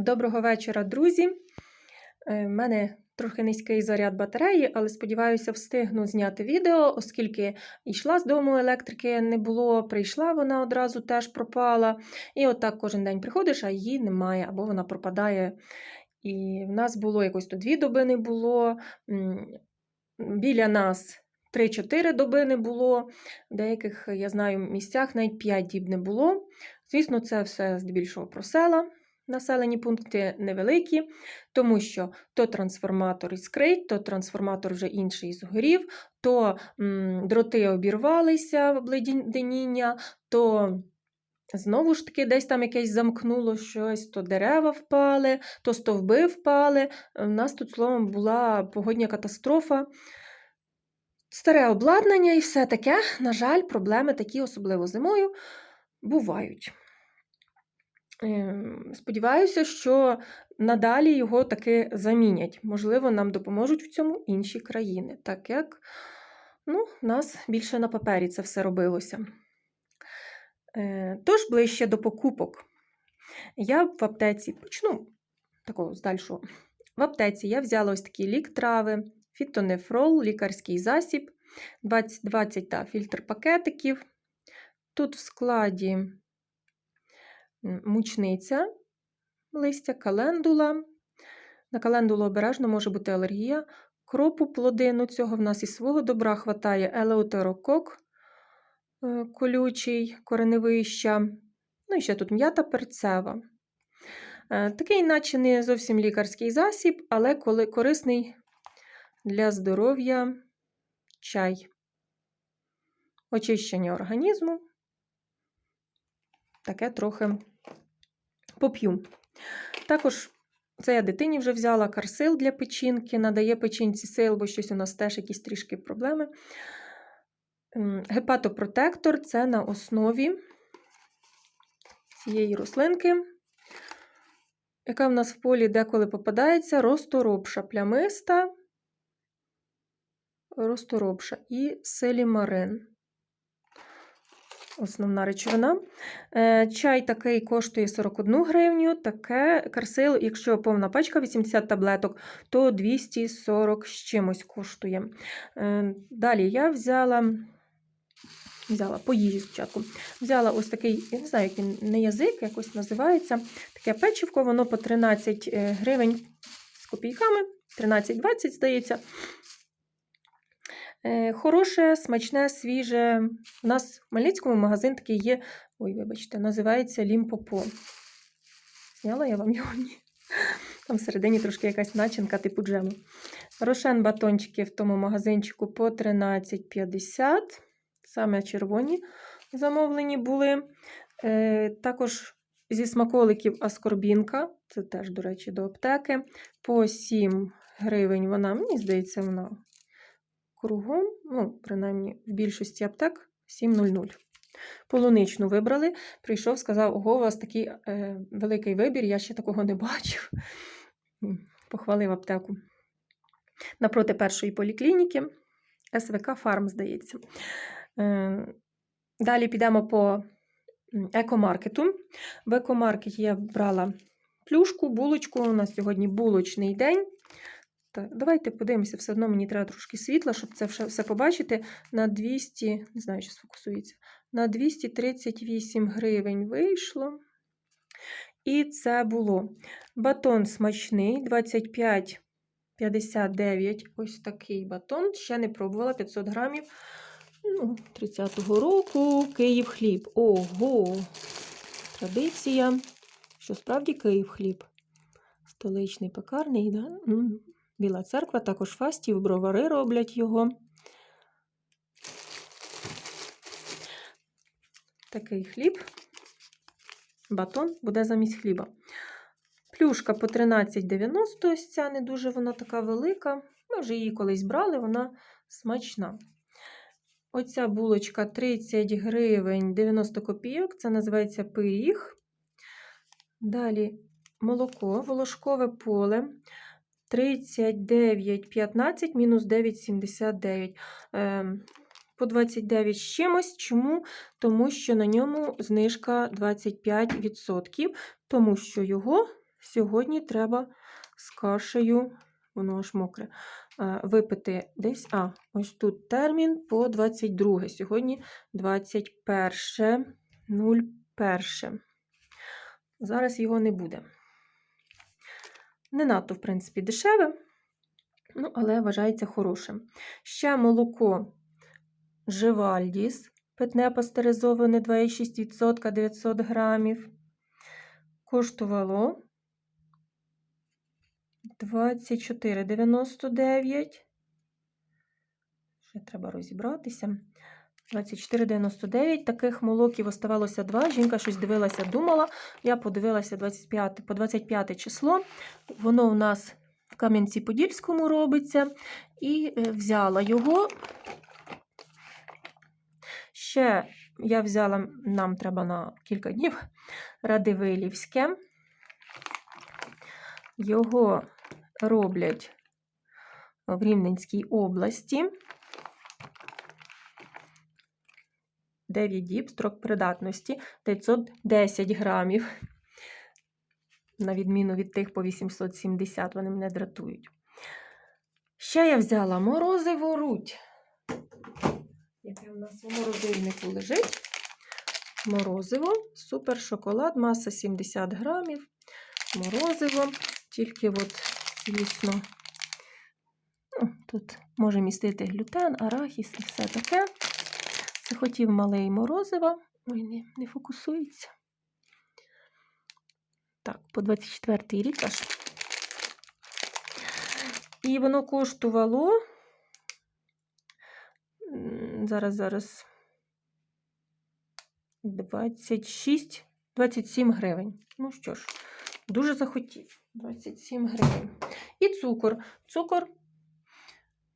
Доброго вечора, друзі. У мене трохи низький заряд батареї, але сподіваюся, встигну зняти відео, оскільки йшла з дому електрики не було, прийшла вона одразу теж пропала. І отак кожен день приходиш, а її немає, або вона пропадає. І в нас було якось то дві доби не було. Біля нас 3-4 доби не було. В деяких, я знаю, місцях навіть 5 діб не було. Звісно, це все здебільшого про села. Населені пункти невеликі, тому що то трансформатор іскрить, то трансформатор вже інший згорів, то м, дроти обірвалися в обледеніння, то знову ж таки десь там якесь замкнуло щось, то дерева впали, то стовби впали. У нас тут, словом, була погодня катастрофа. Старе обладнання і все таке. На жаль, проблеми такі, особливо зимою, бувають. Ем, Сподіваюся, що надалі його таки замінять. Можливо, нам допоможуть в цьому інші країни, так як ну, в нас більше на папері це все робилося. Е, Тож ближче до покупок. Я в аптеці почну такого з. В аптеці я взяла ось такі лік трави, фітонефрол, лікарський засіб, 20, 20 та фільтр пакетиків. Тут в складі мучниця, листя, календула. На календулу обережно може бути алергія. Кропу плодину цього в нас і свого добра хватає елеутерокок е, колючий, кореневища. Ну і ще тут м'ята перцева. Е, Такий, наче не зовсім лікарський засіб, але корисний для здоров'я чай. Очищення організму. Таке трохи поп'ю. Також це я дитині вже взяла карсил для печінки, надає печінці сил, бо щось у нас теж якісь трішки проблеми. Гепатопротектор це на основі цієї рослинки, яка в нас в полі деколи попадається, росторопша плямиста, росторопша і селімарин. Основна речовина. Е, Чай такий коштує 41 гривню, таке карсил, якщо повна пачка 80 таблеток, то 240 з чимось коштує. Е, Далі я взяла, взяла по їжі спочатку. Взяла ось такий, я не знаю, як він не язик, якось називається. Таке печивко, воно по 13 е, гривень з копійками, 13-20, здається. Е, Хороше, смачне, свіже. У нас в Хмельницькому магазин такий є. Ой, вибачте, називається Лімпопо. Зняла я вам його? Ні. Там всередині трошки якась начинка типу джему. Рошен батончики в тому магазинчику по 13,50. Саме червоні замовлені були. Е, також зі смаколиків аскорбінка. Це теж, до речі, до аптеки. По 7 гривень вона, мені здається, вона кругом, ну, принаймні, в більшості аптек 7,00. Полуничну вибрали. Прийшов, сказав, ого, у вас такий е, великий вибір, я ще такого не бачив. Похвалив аптеку. Напроти першої поліклініки. СВК Фарм, здається. Е, далі підемо по екомаркету. В екомаркеті я брала плюшку, булочку. У нас сьогодні булочний день. Так, давайте подивимося, все одно мені треба трошки світла, щоб це все, побачити. На 200, не знаю, чи сфокусується, на 238 гривень вийшло. І це було батон смачний 25,59. Ось такий батон. Ще не пробувала 500 грамів. Ну, 30-го року Київ хліб. Ого! Традиція. Що справді Київ хліб? Столичний пекарний, да? Біла церква, також фастів, бровари роблять його. Такий хліб. Батон буде замість хліба. Плюшка по 13,90, ось ця не дуже вона така велика. Ми вже її колись брали, вона смачна. Оця булочка 30 гривень 90 копійок. Це називається пиріг. Далі молоко, волошкове поле. 39,15 мінус 9,79. Ем, По 29 з чимось. Чому? Тому що на ньому знижка 25%, тому що його сьогодні треба з кашею, воно аж мокре, е, випити десь. А, ось тут термін по 22. Сьогодні 21.01. Зараз його не буде. Не надто, в принципі, дешеве, ну, але вважається хорошим. Ще молоко Живальдіс, питне пастеризоване 2,6% 900 грамів. Коштувало 24,99. Ще треба розібратися. 24,99. Таких молоків оставалося два. Жінка щось дивилася, думала. Я подивилася 25, по 25 число. Воно у нас в Кам'янці-Подільському робиться. І е, взяла його. Ще я взяла, нам треба на кілька днів Радивилівське. Його роблять в Рівненській області. 9 діб, строк придатності 510 грамів. На відміну від тих по 870, вони мене дратують. Ще я взяла морозиво руть, яке в нас у морозильнику лежить. Морозиво, супер шоколад, маса 70 грамів. Морозиво, тільки от, звісно, ну, тут може містити глютен, арахіс і все таке. Захотів малий морозива. Ой, не, не фокусується. Так, по 24-й рік аж. І воно коштувало. Зараз, зараз. 26, 27 гривень. Ну що ж, дуже захотів. 27 гривень. І цукор. Цукор.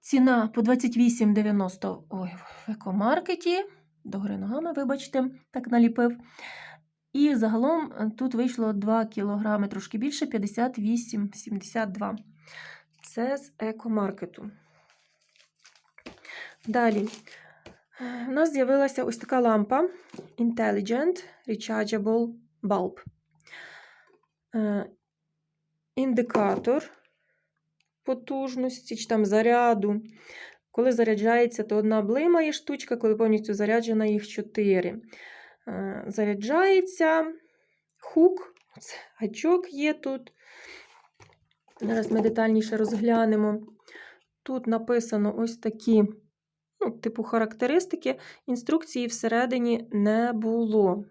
Ціна по 28,90 ой, в екомаркеті. Догори ногами, вибачте, так наліпив. І загалом е, тут вийшло 2 кг, трошки більше 58,72. Це з екомаркету. Далі. Е, У нас з'явилася ось така лампа Intelligent Rechargeable Bulb. Е, Індикатор потужності чи там заряду. Коли заряджається, то одна блимає штучка, коли повністю заряджена, їх 4. Заряджається хук, гачок є тут. Зараз ми детальніше розглянемо. Тут написано ось такі, ну, типу, характеристики. Інструкції всередині не було.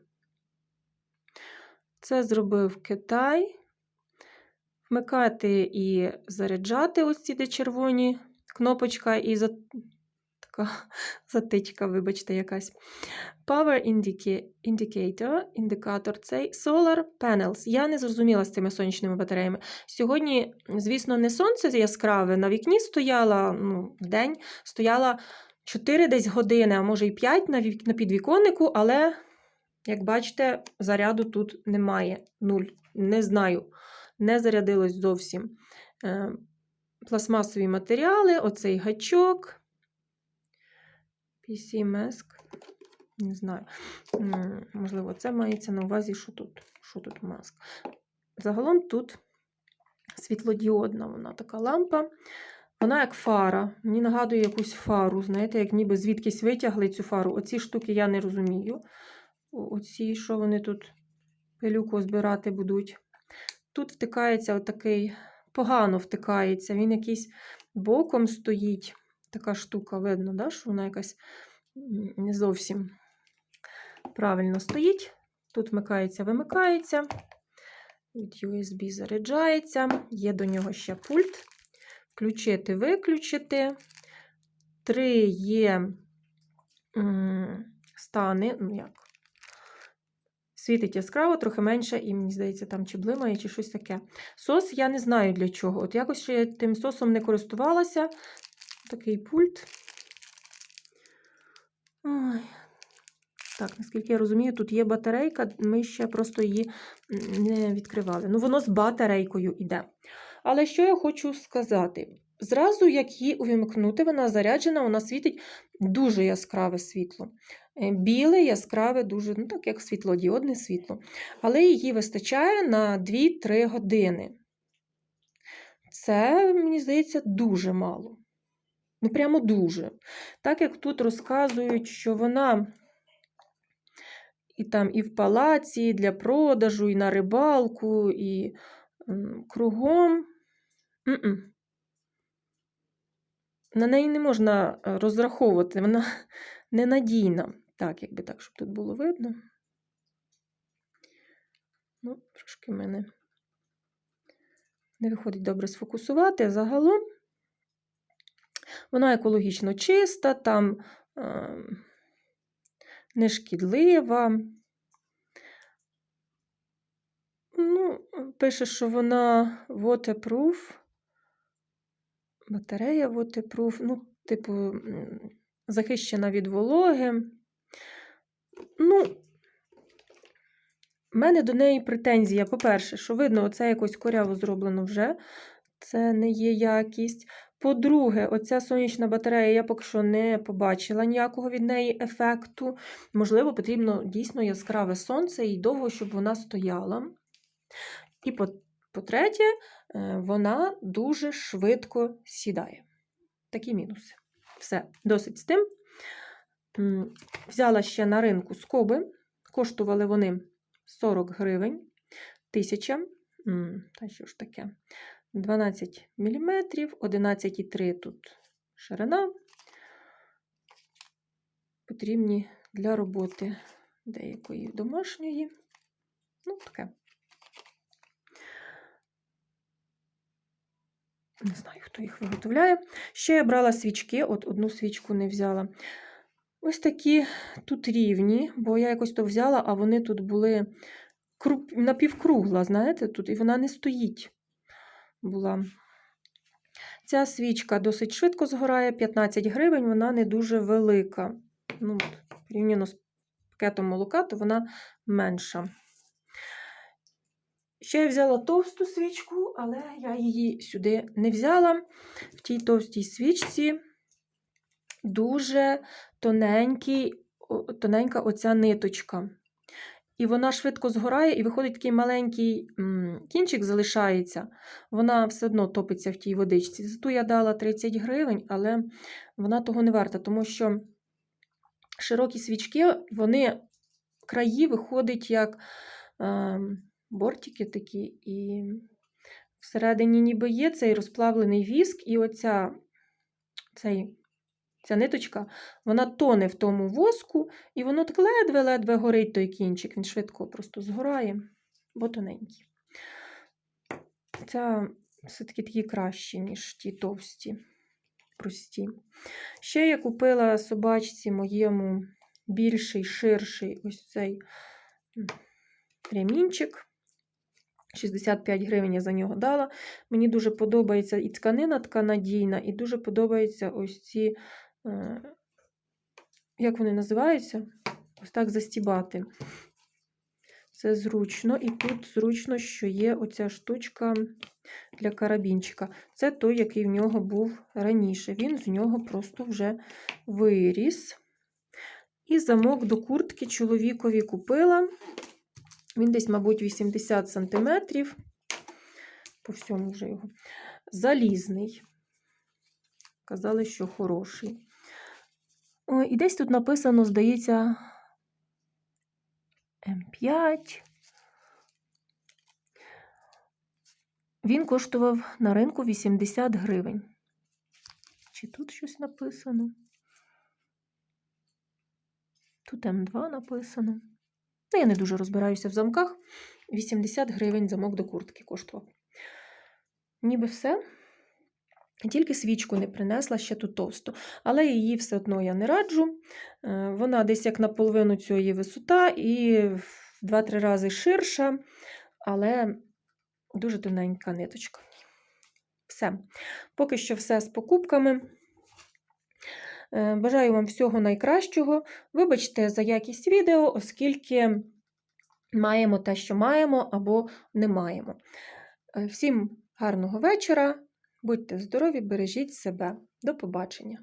Це зробив Китай. Вмикати і заряджати ось ці де червоні кнопочка і за... така затичка, вибачте, якась. Power indicator, індикатор цей Solar Panels. Я не зрозуміла з цими сонячними батареями. Сьогодні, звісно, не сонце яскраве. На вікні стояла ну, в день, стояла 4 десь години, а може і 5 на, вік... на підвіконнику, але, як бачите, заряду тут немає. Нуль. Не знаю. Не зарядилось зовсім. Е, пластмасові матеріали, оцей гачок. PC Mask. Не знаю. Можливо, це мається на увазі, що тут, що тут маск. Загалом тут світлодіодна вона така лампа. Вона як фара. Мені нагадує якусь фару. Знаєте, як ніби звідкись витягли цю фару. Оці штуки я не розумію. Оці, що вони тут пилюку збирати будуть. Тут втикається отакий, погано втикається. Він якийсь боком стоїть. Така штука, видно, да, що вона якась не зовсім правильно стоїть. Тут вмикається, вимикається. Від USB заряджається. Є до нього ще пульт. Включити, виключити. Три є стани. Ну, як? Світить яскраво, трохи менше, і мені здається, там чи блимає, чи щось таке. Сос я не знаю для чого. От якось ще я тим сосом не користувалася. Такий пульт. Ой. Так, наскільки я розумію, тут є батарейка, ми ще просто її не відкривали. Ну, воно з батарейкою йде. Але що я хочу сказати? Зразу, як її увімкнути, вона заряджена, вона світить дуже яскраве світло. Е, біле, яскраве, дуже, ну так як світлодіодне світло. Але її вистачає на 2-3 години. Це, мені здається, дуже мало. Ну, прямо дуже. Так як тут розказують, що вона і там і в палаці, і для продажу, і на рибалку, і м, кругом. М-м. На неї не можна е, розраховувати, вона ненадійна. Так, якби так, щоб тут було видно. Ну, трошки мене не виходить добре сфокусувати, загалом вона екологічно чиста, там е, нешкідлива. Ну, пише, що вона waterproof, батарея waterproof, ну, типу, захищена від вологи. Ну, в мене до неї претензія, по-перше, що видно, оце якось коряво зроблено вже. Це не є якість. По-друге, оця сонячна батарея, я поки що не побачила ніякого від неї ефекту. Можливо, потрібно дійсно яскраве сонце і довго, щоб вона стояла. І по- по-третє, е, вона дуже швидко сідає. Такі мінуси. Все, досить з тим. Взяла ще на ринку скоби. Коштували вони 40 гривень. Тисяча. Та що ж таке? 12 мм, 11,3 тут ширина. Потрібні для роботи деякої домашньої. Ну, таке. Не знаю, хто їх виготовляє. Ще я брала свічки, от одну свічку не взяла. Ось такі тут рівні, бо я якось то взяла, а вони тут були напівкругла, знаєте, тут, і вона не стоїть. Була. Ця свічка досить швидко згорає, 15 гривень, вона не дуже велика. Ну, порівняно з пакетом молока, то вона менша. Ще я взяла товсту свічку, але я її сюди не взяла. В тій товстій свічці дуже тоненький, тоненька оця ниточка. І вона швидко згорає, і виходить такий маленький кінчик залишається. Вона все одно топиться в тій водичці. Зато я дала 30 гривень, але вона того не варта, тому що широкі свічки, вони краї виходять як е, бортики такі, і всередині ніби є цей розплавлений віск, і оця цей, ця ниточка, вона тоне в тому воску, і воно так ледве-ледве горить той кінчик. Він швидко просто згорає, бо тоненький. Ця все-таки такі кращі, ніж ті товсті, прості. Ще я купила собачці моєму більший, ширший ось цей ремінчик. 65 гривень я за нього дала. Мені дуже подобається і тканина така надійна, і дуже подобаються ось ці, як вони називаються? Ось так застібати. Це зручно, і тут зручно, що є оця штучка для карабінчика. Це той, який в нього був раніше. Він з нього просто вже виріс. І замок до куртки чоловікові купила. Він десь, мабуть, 80 см. По всьому вже його. Залізний. Казали, що хороший. Ой, І десь тут написано, здається, М5. Він коштував на ринку 80 гривень. Чи тут щось написано? Тут М2 написано. Ну, я не дуже розбираюся в замках. 80 гривень замок до куртки коштував. Ніби все. Тільки свічку не принесла ще ту товсту. Але її все одно я не раджу. Е, Вона десь як наполовину цієї висота і в 2-3 рази ширша, але дуже тоненька ниточка. Все. Поки що все з покупками. Е, Бажаю вам всього найкращого. Вибачте за якість відео, оскільки маємо те, що маємо, або не маємо. Е, Всім гарного вечора, будьте здорові, бережіть себе. До побачення!